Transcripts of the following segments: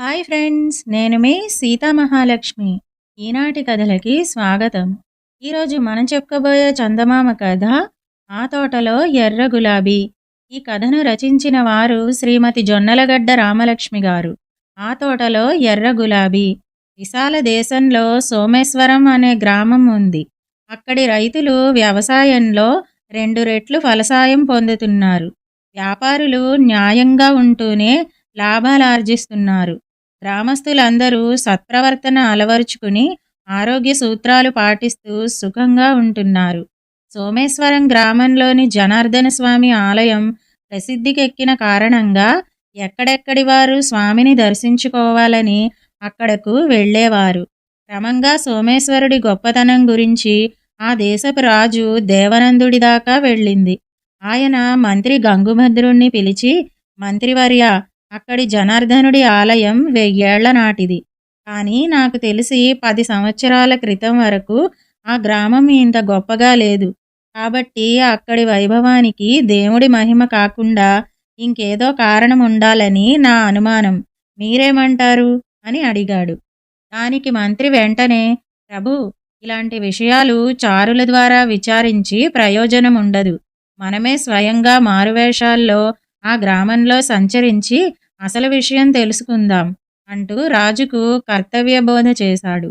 Hi friends నేను మీ సీతా మహాలక్ష్మి. ఈనాటి కథలకి స్వాగతం. ఈరోజు మనం చెప్పుకోబోయే చందమామ కథ ఆ తోటలో ఎర్ర గులాబీ. ఈ కథను రచించిన వారు శ్రీమతి జొన్నలగడ్డ రామలక్ష్మి గారు. ఆ తోటలో ఎర్ర గులాబీ. విశాల దేశంలో సోమేశ్వరం అనే గ్రామం ఉంది. అక్కడి రైతులు వ్యవసాయంలో రెండు రెట్లు ఫలసాయం పొందుతున్నారు. వ్యాపారులు న్యాయంగా ఉంటూనే లాభాలు ఆర్జిస్తున్నారు. గ్రామస్తులందరూ సత్ప్రవర్తన అలవరుచుకుని ఆరోగ్య సూత్రాలు పాటిస్తూ సుఖంగా ఉంటున్నారు. సోమేశ్వరం గ్రామంలోని జనార్దన స్వామి ఆలయం ప్రసిద్ధికెక్కిన కారణంగా ఎక్కడెక్కడి వారు స్వామిని దర్శించుకోవాలని అక్కడకు వెళ్ళేవారు. క్రమంగా సోమేశ్వరుడి గొప్పతనం గురించి ఆ దేశపు రాజు దేవనందుడి దాకా వెళ్ళింది. ఆయన మంత్రి గంగుభద్రుణ్ణి పిలిచి మంత్రివర్య అక్కడి జనార్దనుడి ఆలయం వెయ్యేళ్ళ నాటిది. కానీ నాకు తెలిసి పది సంవత్సరాల క్రితం వరకు ఆ గ్రామం ఇంత గొప్పగా లేదు. కాబట్టి అక్కడి వైభవానికి దేవుడి మహిమ కాకుండా ఇంకేదో కారణం ఉండాలని నా అనుమానం. మీరేమంటారు? అని అడిగాడు. దానికి మంత్రి వెంటనే ప్రభు ఇలాంటి విషయాలు చారుల ద్వారా విచారించి ప్రయోజనం ఉండదు మనమే స్వయంగా మారువేషాల్లో ఆ గ్రామంలో సంచరించి అసలు విషయం తెలుసుకుందాం అంటూ రాజుకు కర్తవ్య బోధ చేశాడు.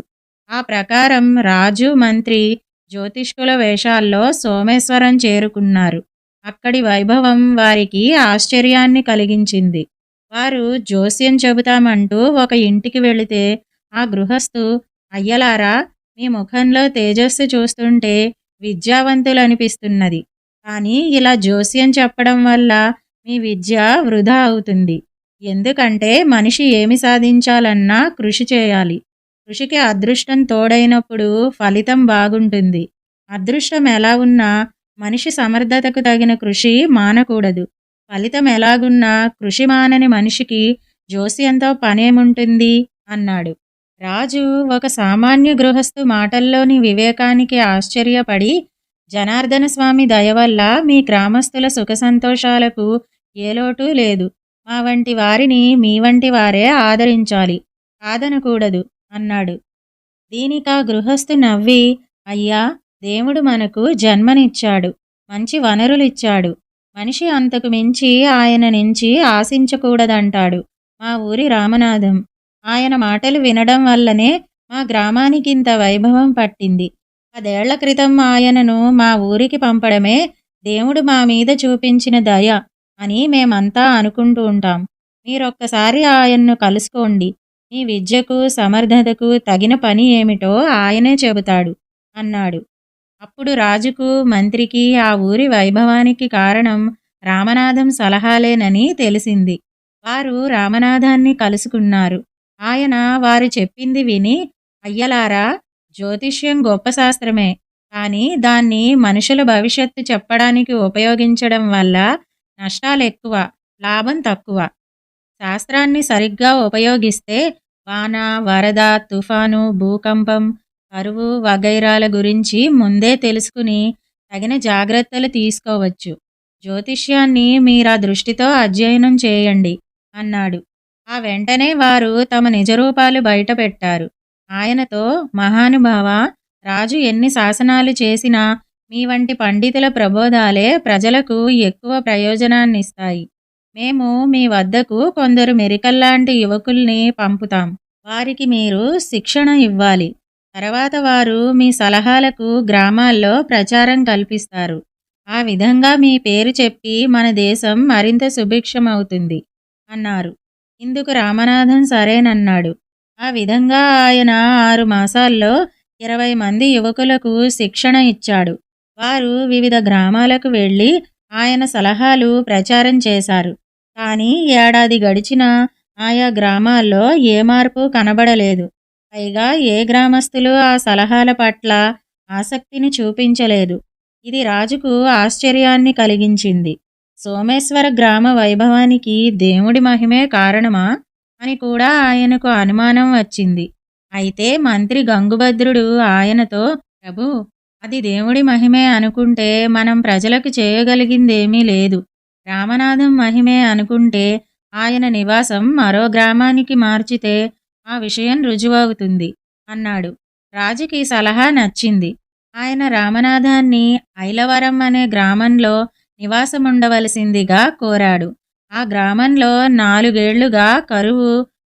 ఆ ప్రకారం రాజు మంత్రి జ్యోతిష్కుల వేషాల్లో సోమేశ్వరం చేరుకున్నారు. అక్కడి వైభవం వారికి ఆశ్చర్యాన్ని కలిగించింది. వారు జోస్యం చెబుతామంటూ ఒక ఇంటికి వెళితే ఆ గృహస్థు అయ్యలారా మీ ముఖంలో తేజస్సు చూస్తుంటే విద్యావంతులు అనిపిస్తున్నది కానీ ఇలా జోస్యం చెప్పడం వల్ల మీ విద్య వృధా అవుతుంది. ఎందుకంటే మనిషి ఏమి సాధించాలన్నా కృషి చేయాలి. కృషికి అదృష్టం తోడైనప్పుడు ఫలితం బాగుంటుంది. అదృష్టం ఎలా ఉన్నా మనిషి సమర్థతకు తగిన కృషి మానకూడదు. ఫలితం ఎలాగున్నా కృషి మానని మనిషికి జోస్యంతో పనేముంటుంది అన్నాడు. రాజు ఒక సామాన్య గృహస్థు మాటల్లోని వివేకానికి ఆశ్చర్యపడి జనార్దన స్వామి దయ వల్ల మీ గ్రామస్తుల సుఖ సంతోషాలకు ఏ లోటు లేదు. మా వంటి వారిని మీ వంటి వారే ఆదరించాలి. కాదనకూడదు అన్నాడు. దీనికా గృహస్థు నవ్వి అయ్యా దేవుడు మనకు జన్మనిచ్చాడు. మంచి వనరులిచ్చాడు. మనిషి అంతకు మించి ఆయన నుంచి ఆశించకూడదంటాడు. మా ఊరి రామనాథం. ఆయన మాటలు వినడం వల్లనే మా గ్రామానికి ఇంత వైభవం పట్టింది. పదేళ్ళ క్రితం ఆయనను మా ఊరికి పంపడమే దేవుడు మా మీద చూపించిన దయ. అని మేమంతా అనుకుంటూ ఉంటాం. మీరొక్కసారి ఆయన్ను కలుసుకోండి. మీ విద్యకు సమర్థతకు తగిన పని ఏమిటో ఆయనే చెబుతాడు అన్నాడు. అప్పుడు రాజుకు మంత్రికి ఆ ఊరి వైభవానికి కారణం రామనాథం సలహాలేనని తెలిసింది. వారు రామనాథాన్ని కలుసుకున్నారు. ఆయన వారు చెప్పింది విని అయ్యలారా జ్యోతిష్యం గొప్ప శాస్త్రమే. కానీ దాన్ని మనుషుల భవిష్యత్తు చెప్పడానికి ఉపయోగించడం వల్ల నష్టాలు ఎక్కువ లాభం తక్కువ. శాస్త్రాన్ని సరిగ్గా ఉపయోగిస్తే వాన వరద తుఫాను భూకంపం కరువు వగైరాల గురించి ముందే తెలుసుకుని తగిన జాగ్రత్తలు తీసుకోవచ్చు. జ్యోతిష్యాన్ని మీరా దృష్టితో అధ్యయనం చేయండి అన్నాడు. ఆ వెంటనే వారు తమ నిజరూపాలు బయటపెట్టారు. ఆయనతో మహానుభావ రాజు ఎన్ని శాసనాలు చేసినా మీ వంటి పండితుల ప్రబోధాలే ప్రజలకు ఎక్కువ ప్రయోజనాన్నిస్తాయి. మేము మీ వద్దకు కొందరు మెరికల్లాంటి యువకుల్ని పంపుతాం. వారికి మీరు శిక్షణ ఇవ్వాలి. తర్వాత వారు మీ సలహాలకు గ్రామాల్లో ప్రచారం కల్పిస్తారు. ఆ విధంగా మీ పేరు చెప్పి మన దేశం మరింత సుభిక్షమవుతుంది అన్నారు. ఇందుకు రామనాథన్ సరేనన్నాడు. ఆ విధంగా ఆయన ఆరు మాసాల్లో ఇరవై మంది యువకులకు శిక్షణ ఇచ్చాడు. వారు వివిధ గ్రామాలకు వెళ్ళి ఆయన సలహాలు ప్రచారం చేశారు. కానీ ఏడాది గడిచినా ఆయా గ్రామాల్లో ఏ మార్పు కనబడలేదు. పైగా ఏ గ్రామస్తులు ఆ సలహాల పట్ల ఆసక్తిని చూపించలేదు. ఇది రాజుకు ఆశ్చర్యాన్ని కలిగించింది. సోమేశ్వర గ్రామ వైభవానికి దేవుడి మహిమే కారణమా అని కూడా ఆయనకు అనుమానం వచ్చింది. అయితే మంత్రి గంగుభద్రుడు ఆయనతో ప్రభు అది దేవుడి మహిమే అనుకుంటే మనం ప్రజలకు చేయగలిగిందేమీ లేదు. రామనాథం మహిమే అనుకుంటే ఆయన నివాసం మరో గ్రామానికి మార్చితే ఆ విషయం రుజువవుతుంది అన్నాడు. రాజుకి సలహా నచ్చింది. ఆయన రామనాథాన్ని ఐలవరం అనే గ్రామంలో నివాసముండవలసిందిగా కోరాడు. ఆ గ్రామంలో నాలుగేళ్ళుగా కరువు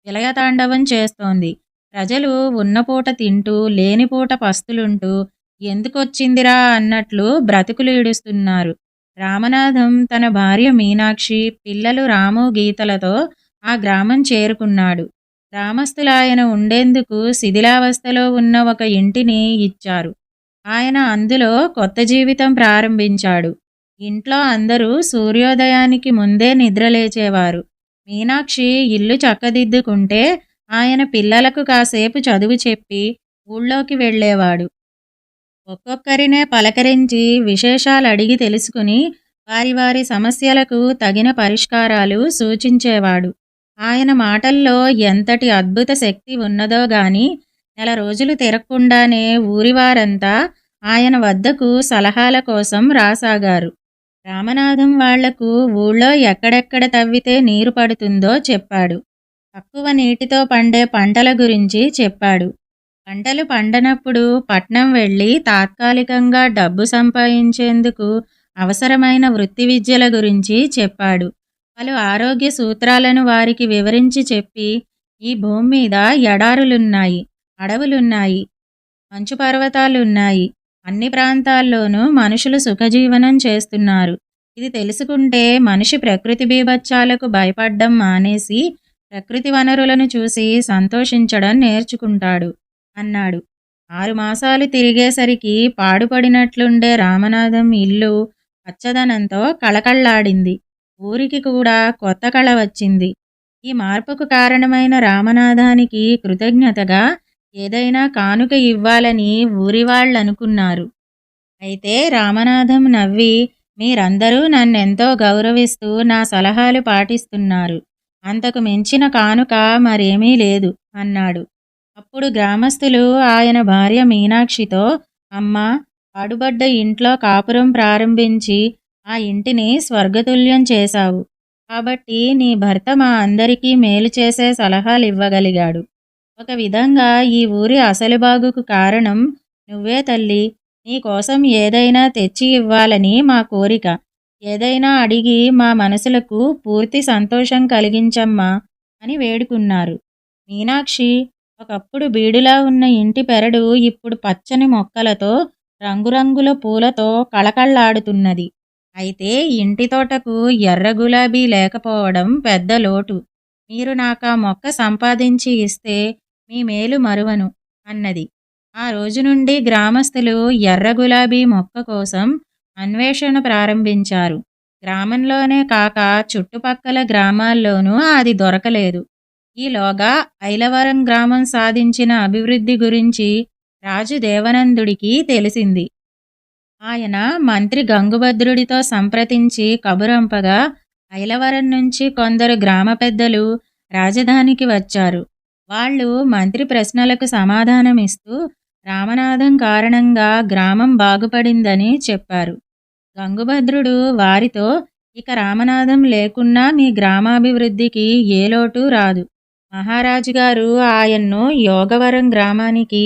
విలయతాండవం చేస్తోంది. ప్రజలు ఉన్నపూట తింటూ లేనిపూట పస్తులుంటూ ఎందుకొచ్చిందిరా అన్నట్లు బ్రతుకులు ఈడుస్తున్నారు రామనాథం తన భార్య మీనాక్షి పిల్లలు రాము గీతలతో ఆ గ్రామం చేరుకున్నాడు. గ్రామస్తులాయన ఉండేందుకు శిథిలావస్థలో ఉన్న ఒక ఇంటిని ఇచ్చారు. ఆయన అందులో కొత్త జీవితం ప్రారంభించాడు. ఇంట్లో అందరూ సూర్యోదయానికి ముందే నిద్రలేచేవారు. మీనాక్షి ఇల్లు చక్కదిద్దుకుంటే ఆయన పిల్లలకు కాసేపు చదువు చెప్పి ఊళ్ళోకి వెళ్ళేవాడు. ఒక్కొక్కరినే పలకరించి విశేషాలు అడిగి తెలుసుకుని వారి వారి సమస్యలకు తగిన పరిష్కారాలు సూచించేవాడు. ఆయన మాటల్లో ఎంతటి అద్భుత శక్తి ఉన్నదో గాని నెల రోజులు తిరగకుండానే ఊరివారంతా ఆయన వద్దకు సలహాల కోసం రాసాగారు. రామనాథం వాళ్ళకు ఊళ్ళో ఎక్కడెక్కడ తవ్వితే నీరు పడుతుందో చెప్పాడు. తక్కువ నీటితో పండే పంటల గురించి చెప్పాడు. పంటలు పండనప్పుడు పట్నం వెళ్ళి తాత్కాలికంగా డబ్బు సంపాదించేందుకు అవసరమైన వృత్తి విద్యల గురించి చెప్పాడు. పలు ఆరోగ్య సూత్రాలను వారికి వివరించి చెప్పి ఈ భూమి మీద ఎడారులున్నాయి అడవులున్నాయి మంచు పర్వతాలున్నాయి అన్ని ప్రాంతాల్లోనూ మనుషులు సుఖజీవనం చేస్తున్నారు. ఇది తెలుసుకుంటే మనిషి ప్రకృతి బీభత్సాలకు భయపడ్డం మానేసి ప్రకృతి వనరులను చూసి సంతోషించడం నేర్చుకుంటాడు. అన్నాడు. ఆరు మాసాలు తిరిగేసరికి పాడుపడినట్లుండే రామనాథం ఇల్లు పచ్చదనంతో కళకళ్ళాడింది. ఊరికి కూడా కొత్త కళ వచ్చింది. ఈ మార్పుకు కారణమైన రామనాథానికి కృతజ్ఞతగా ఏదైనా కానుక ఇవ్వాలని ఊరివాళ్ళనుకున్నారు అయితే రామనాథం నవ్వి మీరందరూ నన్నెంతో గౌరవిస్తూ నా సలహాలు పాటిస్తున్నారు. అంతకు మించిన కానుక మరేమీ లేదు అన్నాడు. అప్పుడు గ్రామస్తులు ఆయన భార్య మీనాక్షితో అమ్మ పాడుబడ్డ ఇంట్లో కాపురం ప్రారంభించి ఆ ఇంటిని స్వర్గతుల్యం చేశావు. కాబట్టి నీ భర్త మా అందరికీ మేలు చేసే సలహాలు ఇవ్వగలిగాడు ఒక విధంగా ఈ ఊరి అసలు బాగుకు కారణం నువ్వే తల్లి. నీకోసం ఏదైనా తెచ్చి ఇవ్వాలని మా కోరిక. ఏదైనా అడిగి మా మనసులకు పూర్తి సంతోషం కలిగించమ్మా అని వేడుకున్నారు. మీనాక్షి ఒకప్పుడు బీడులా ఉన్న ఇంటి పెరడు ఇప్పుడు పచ్చని మొక్కలతో రంగురంగుల పూలతో కళకళ్ళాడుతున్నది. అయితే ఇంటి తోటకు ఎర్ర గులాబీ లేకపోవడం పెద్ద లోటు. మీరు నాకా మొక్క సంపాదించి ఇస్తే మీ మేలు మరువను అన్నది. ఆ రోజు నుండి గ్రామస్తులు ఎర్ర గులాబీ మొక్క కోసం అన్వేషణ ప్రారంభించారు. గ్రామంలోనే కాక చుట్టుపక్కల గ్రామాల్లోనూ అది దొరకలేదు. ఈలోగా ఐలవరం గ్రామం సాధించిన అభివృద్ధి గురించి రాజు దేవనందుడికి తెలిసింది. ఆయన మంత్రి గంగుభద్రుడితో సంప్రదించి కబురంపగా ఐలవరం నుంచి కొందరు గ్రామ పెద్దలు రాజధానికి వచ్చారు. వాళ్ళు మంత్రి ప్రశ్నలకు సమాధానమిస్తూ రామనాథం కారణంగా గ్రామం బాగుపడిందని చెప్పారు. గంగుభద్రుడు వారితో ఇక రామనాథం లేకున్నా మీ గ్రామాభివృద్ధికి ఏ లోటు రాదు. మహారాజు గారు ఆయన్ను యోగవరం గ్రామానికి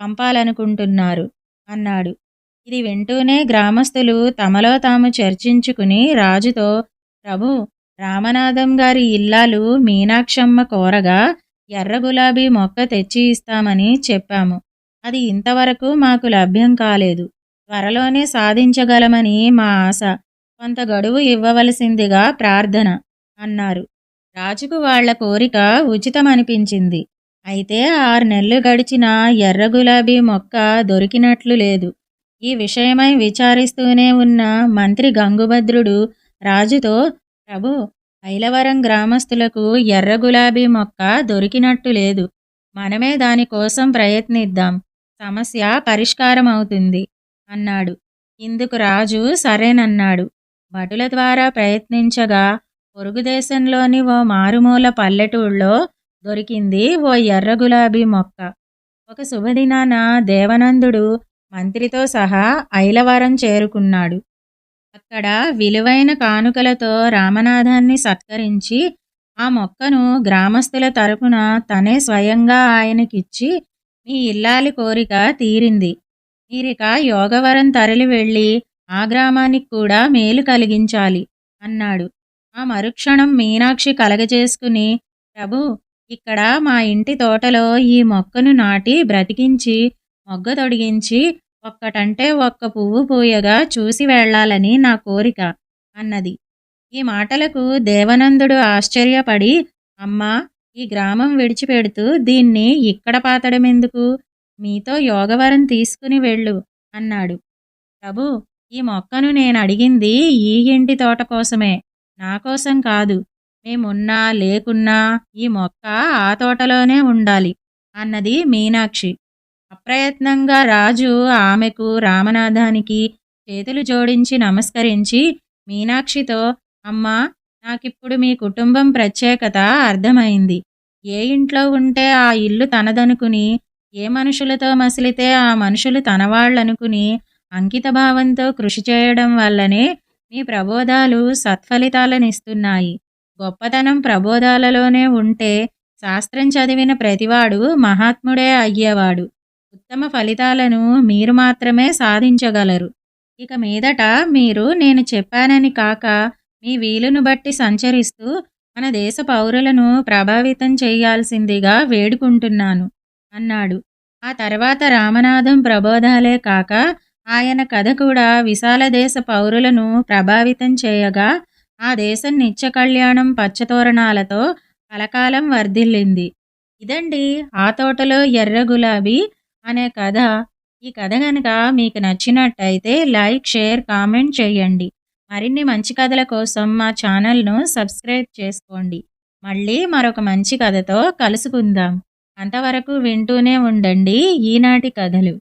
పంపాలనుకుంటున్నారు అన్నాడు. ఇది వింటూనే గ్రామస్తులు తమలో తాము చర్చించుకుని రాజుతో ప్రభు రామనాథం గారి ఇల్లాలు మీనాక్షమ్మ కోరగా ఎర్ర గులాబీ మొక్క తెచ్చి ఇస్తామని చెప్పాము. అది ఇంతవరకు మాకు లభ్యం కాలేదు. త్వరలోనే సాధించగలమని మా ఆశ. కొంత గడువు ఇవ్వవలసిందిగా ప్రార్థన అన్నారు. రాజుకు వాళ్ళ కోరిక ఉచితమనిపించింది. అయితే ఆరు నెలలు గడిచిన ఎర్ర గులాబీ మొక్క దొరికినట్లు లేదు. ఈ విషయమై విచారిస్తూనే ఉన్న మంత్రి గంగుభద్రుడు రాజుతో ప్రభు ఐలవరం గ్రామస్తులకు ఎర్ర గులాబీ మొక్క దొరికినట్టు లేదు. మనమే దానికోసం ప్రయత్నిద్దాం. సమస్య పరిష్కారం అవుతుంది అన్నాడు. ఇందుకు రాజు సరేనన్నాడు. భటుల ద్వారా ప్రయత్నించగా పొరుగు దేశంలోని ఓ మారుమూల పల్లెటూళ్ళలో దొరికింది ఓ ఎర్ర గులాబీ మొక్క. ఒక శుభదినాన దేవనందుడు మంత్రితో సహా ఐలవరం చేరుకున్నాడు. అక్కడ విలువైన కానుకలతో రామనాథాన్ని సత్కరించి ఆ మొక్కను గ్రామస్తుల తరపున తనే స్వయంగా ఆయనకిచ్చి మీ ఇల్లాలి కోరిక తీరింది. మీరిక యోగవరం తరలి వెళ్ళి ఆ గ్రామానికి కూడా మేలు కలిగించాలి అన్నాడు. ఆ మరుక్షణం మీనాక్షి కలగజేసుకుని ప్రభు ఇక్కడ మా ఇంటి తోటలో ఈ మొక్కను నాటి బ్రతికించి మొగ్గ తొడిగించి ఒక్కటంటే ఒక్క పువ్వు పూయగా చూసి వెళ్ళాలని నా కోరిక అన్నది. ఈ మాటలకు దేవనందుడు ఆశ్చర్యపడి అమ్మా ఈ గ్రామం విడిచిపెడుతూ దీన్ని ఇక్కడ పాతడమెందుకు? మీతో యోగవరం తీసుకుని వెళ్ళు అన్నాడు. ప్రభు ఈ మొక్కను నేను అడిగింది ఈ ఇంటి తోట కోసమే. నా కోసం కాదు. మేమున్నా లేకున్నా ఈ మొక్క ఆ తోటలోనే ఉండాలి అన్నది మీనాక్షి. అప్రయత్నంగా రాజు ఆమెకు రామనాథానికి చేతులు జోడించి నమస్కరించి మీనాక్షితో అమ్మా నాకిప్పుడు మీ కుటుంబం ప్రత్యేకత అర్థమైంది. ఏ ఇంట్లో ఉంటే ఆ ఇల్లు తనదనుకుని ఏ మనుషులతో మసిలితే ఆ మనుషులు తనవాళ్ళనుకుని అంకితభావంతో కృషి చేయడం వల్లనే మీ ప్రబోధాలు సత్ఫలితాలనిస్తున్నాయి. గొప్పతనం ప్రబోధాలలోనే ఉంటే శాస్త్రం చదివిన ప్రతివాడు మహాత్ముడే అయ్యేవాడు. ఉత్తమ ఫలితాలను మీరు మాత్రమే సాధించగలరు. ఇక మీదట మీరు నేను చెప్పానని కాక మీ వీలును బట్టి సంచరిస్తూ మన దేశ పౌరులను ప్రభావితం చేయాల్సిందిగా వేడుకుంటున్నాను అన్నాడు. ఆ తర్వాత రామనాథం ప్రబోధాలే కాక ఆయన కథ కూడా విశాల దేశ పౌరులను ప్రభావితం చేయగా ఆ దేశం నిత్య కళ్యాణం పచ్చతోరణాలతో కలకాలం వర్ధిల్లింది. ఇదండి ఆ తోటలో ఎర్ర గులాబీ అనే కథ. ఈ కథ కనుక మీకు నచ్చినట్టయితే లైక్ షేర్ కామెంట్ చేయండి. మరిన్ని మంచి కథల కోసం మా ఛానల్ను సబ్స్క్రైబ్ చేసుకోండి. మళ్ళీ మరొక మంచి కథతో కలుసుకుందాం. అంతవరకు వింటూనే ఉండండి ఈనాటి కథలు.